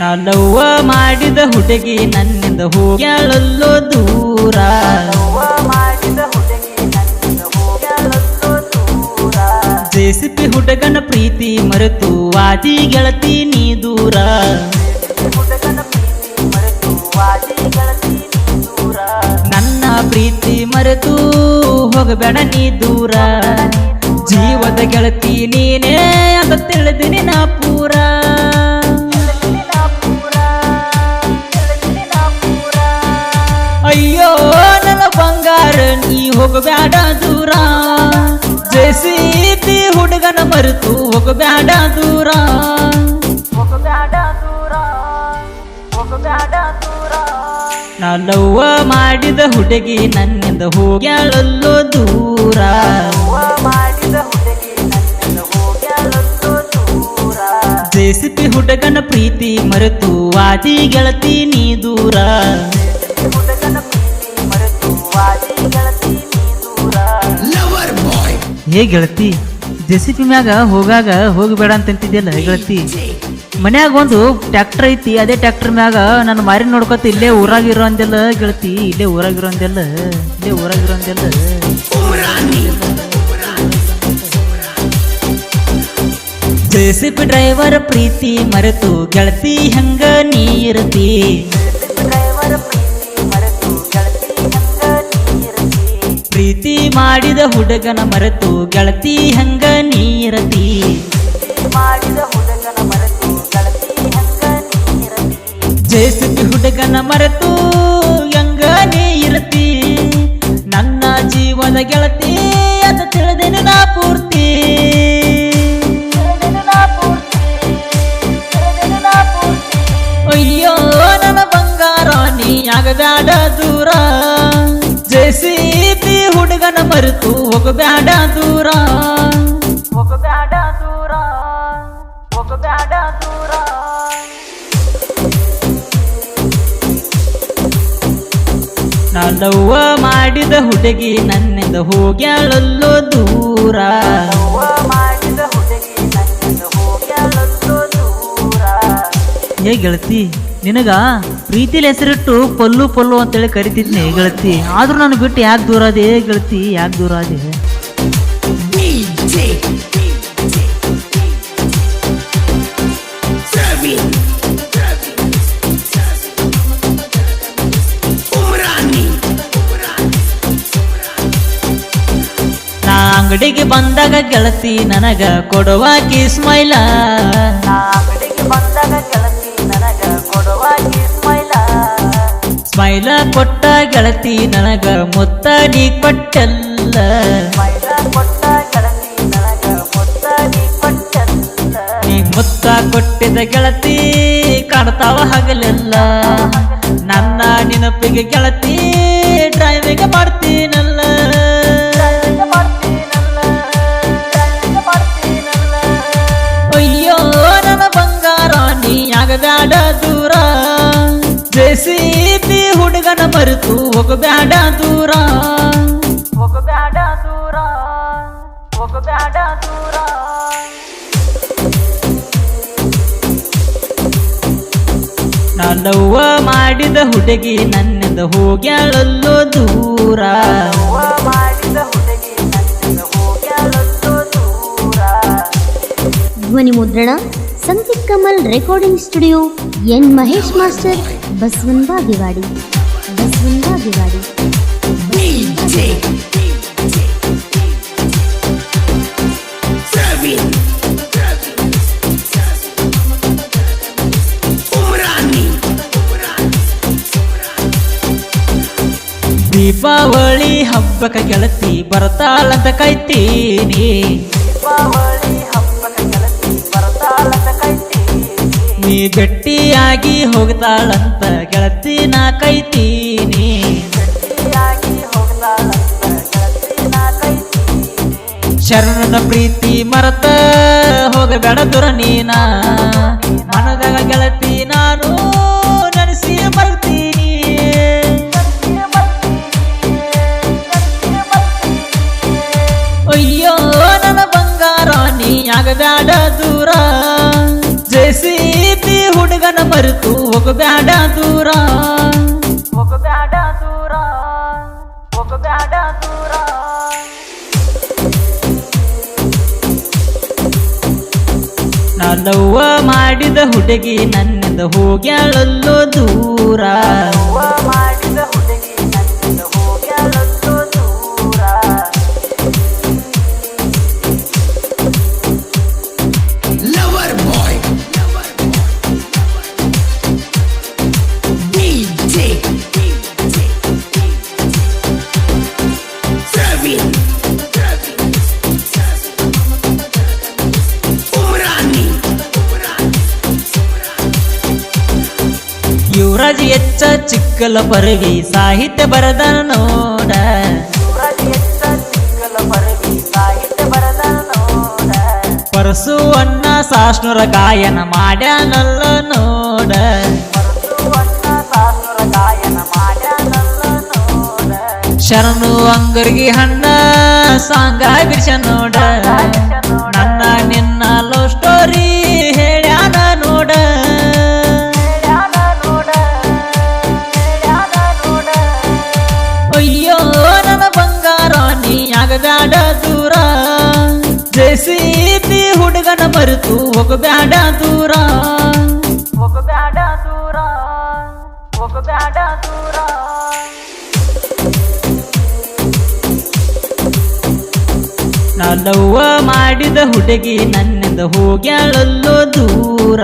ನಾನವ್ವ ಮಾಡಿದ ಹುಡುಗಿ ನನ್ನಿಂದ ಹೋಗ್ಯಾಳಲ್ಲೋ ದೂರ. ಜೆಸಿಪಿ ಹುಡುಗನ ಪ್ರೀತಿ ಮರೆತು ವಾದಿ ಗೆಳತಿ ನೀ ದೂರ. ನನ್ನ ಪ್ರೀತಿ ಮರೆತು ಹೋಗಬೇಡ ನೀ ದೂರ. ಜೀವದ ಗೆಳತಿ ನೀನೇ ಅಂತ ತಿಳಿದಿನಿ ನಾ ನೀ ಬ್ಯಾಡ ದೂರ. ಜೆಸಿಬಿ ಹುಡುಗನ ಮರೆತು ಹೋಗಬೇಡ ದೂರ. ನಾನವ್ವ ಮಾಡಿದ ಹುಡುಗಿ ನನ್ನಿಂದ ಹೋಗ್ಯಾಳಲ್ಲೋ ದೂರ. ಜೆಸಿಪಿ ಹುಡುಗನ ಪ್ರೀತಿ ಮರೆತು ವಾದಿ ಗೆಳತಿ ನೀ ದೂರ. ಹೇ ಗೆಳತಿ ಜೆಸಿಪಿ ಮ್ಯಾಗ ಹೋಗಾಗ ಹೋಗಬೇಡ ಅಂತಂತಿದ್ಯಲ್ಲ ಗೆಳತಿ? ಮನ್ಯಾಗ ಒಂದು ಟ್ಯಾಕ್ಟರ್ ಐತಿ, ಅದೇ ಟ್ಯಾಕ್ಟರ್ ಮ್ಯಾಗ ನನ್ನ ಮಾರಿ ನೋಡ್ಕೊತ ಇಲ್ಲೇ ಊರಾಗಿರೋ ಅಂದೆಲ್ಲ ಗೆಳತಿ? ಇಲ್ಲೇ ಊರಾಗಿರೋ ಅಂದೆಲ್ಲ ಇಲ್ಲೇ ಊರಾಗಿರೋ ಅಂದೆಲ್ಲ ಜೆಸಿಪಿ ಡ್ರೈವರ್ ಪ್ರೀತಿ ಮರೆತು, ಗೆಳತಿ ಹೆಂಗ ನೀ ಇರತಿ? ಪ್ರೀತಿ ಮಾಡಿದ ಹುಡುಗನ ಮರೆತು ಗೆಳತಿ ಹಂಗ ನೀ ಇರತಿ ಜೇಸಿಪಿ ಹುಡುಗನ ಮರೆತು ಹಂಗ ನೀ ಇರತಿ ನನ್ನ ಜೀವನ ಗೆಳತಿ ಅಂತ ತಿಳಿದೇನೆ ನಾ ಪೂರ್ತಿ. ಅಯ್ಯೋ, ನನ್ನ ಬಂಗಾರ, ನೀ ಆಗಬೇಡ ಮರೆತು ಹೋಗಬೇಡ ದೂರ. ಹೋಗಬೇಡ ದೂರ. ಹೋಗಬೇಡ ದೂರ. ನಾನವ್ವ ಮಾಡಿದ ಹುಡುಗಿ ನನ್ನಿಂದ ಹೋಗ್ಯಾಳಲ್ಲೋ ದೂರ. ಏ ಗೆಳತಿ ನಿನಗ? ಪ್ರೀತಿಲಿ ಹೆಸರಿಟ್ಟು ಪಲ್ಲು ಪಲ್ಲು ಅಂತೇಳಿ ಕರಿತಿದ್ನಿ, ಗೆಳತಿ. ಆದ್ರೂ ನಾನು ಬಿಟ್ಟು ಯಾಕೆ ದೂರ ಅದೇ? ಗೆಳತಿ, ಯಾಕೆ ದೂರ ಅದೇ? ನಾ ಅಂಗಡಿಗೆ ಬಂದಾಗ ಗೆಳತಿ ನನಗ ಕೊಡುವ ಸ್ಮೈಲ. ಸ್ಮೈಲ ಕೊಟ್ಟ ಗೆಳತಿ ನನಗ ಮುತ್ತ ನೀ ಕೊಟ್ಟಲ್ಲ. ನೀ ಮುತ್ತ ಕೊಟ್ಟಿದ ಗೆಳತಿ ಕಾಣ್ತಾವ ಹಗಲೆಲ್ಲ. ನನ್ನ ನೆನಪಿಗೆ ಗೆಳತಿ ಡ್ರೈವಿಂಗ್ ಮಾಡ್ತೀನಲ್ಲ. ಮರೆತು ಹೋಗಬೇಡ ದೂರ. ಹೋಗಬೇಡ ದೂರ. ಹೋಗಬೇಡ ದೂರ. ನಾನವ್ವ ಮಾಡಿದ ಹುಡುಗಿ ನನ್ನಿಂದ ಹೋಗ್ಯಾಳಲ್ಲೋ ದೂರ. ಧ್ವನಿ ಮುದ್ರಣ Sangeet Kamal recording studio N Mahesh master Basavan Bagewadi. Basavan Bagewadi Deepavali ಹಬ್ಬಕ ಗೆಳತಿ ಬರ್ತಾಳಂತ ಕಾಯ್ತೀನಿ ನೀ ಗಟ್ಟಿಯಾಗಿ ಹೋಗ್ತಾಳಂತ ನಾ ಕೈತೀನಿ. ಶರಣನ ಪ್ರೀತಿ ಮರತ ಹೋಗಬೇಡ ದುರ ನೀನ. ಮನದಾಗ ಗೆಳತಿ ನಾನು ನೆನೆಸಿ ಬರ್ತೀನಿ ಅಯ್ಯೋ, ನನ್ನ ಬಂಗಾರ, ನೀ ಆಗಬೇಡ. ನಾನವ್ವ ಮಾಡಿದ ಹುಡುಗಿ ನನ್ನಿಂದ ಹೋಗ್ಯಾಳಲ್ಲೋ ದೂರ. ಯುವರಾಜ್ ಎಚ್ಚ ಚಿಕ್ಕಲ ಪರವಿ ಸಾಹಿತ್ಯ ಬರದ ನೋಡ. ಪರಸು ಅಣ್ಣ ಸಾಷ್ಣುರ ಗಾಯನ ಮಾಡ್ಯಾನಲ್ಲ ನೋಡ. ಶರಣು ಅಂಗರ್ಗಿ ಹಣ್ಣ ಸಾಂಗ ಬಿರ್ಷ ನೋಡ. ಜೆಸಿಬಿ ಹುಡುಗನ ಮರೆತು ಹೋಗಬೇಡ ದೂರ. ಹೋಗಬೇಡ ದೂರ. ಹೋಗಬೇಡ ದೂರ. ನಾನವ್ವ ಮಾಡಿದ ಹುಡುಗಿ ನನ್ನಿಂದ ಹೋಗ್ಯಾಳಲ್ಲೋ ದೂರ.